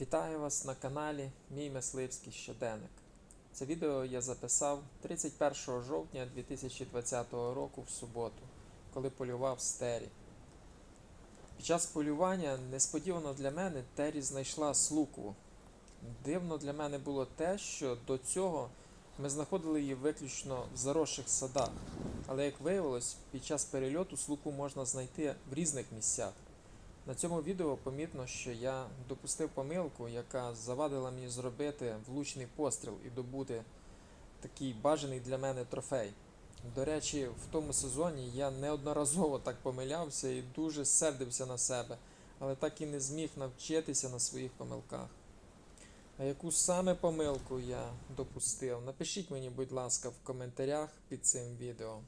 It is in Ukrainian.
Вітаю вас на каналі Мій Мисливський щоденник. Це відео я записав 31 жовтня 2020 року в суботу, коли полював з Тері. Під час полювання несподівано для мене Тері знайшла слукву. Дивно для мене було те, що до цього ми знаходили її виключно в заросших садах. Але як виявилось, під час перельоту слуку можна знайти в різних місцях. На цьому відео помітно, що я допустив помилку, яка завадила мені зробити влучний постріл і добути такий бажаний для мене трофей. До речі, в тому сезоні я неодноразово так помилявся і дуже сердився на себе, але так і не зміг навчитися на своїх помилках. А яку саме помилку я допустив? Напишіть мені, будь ласка, в коментарях під цим відео.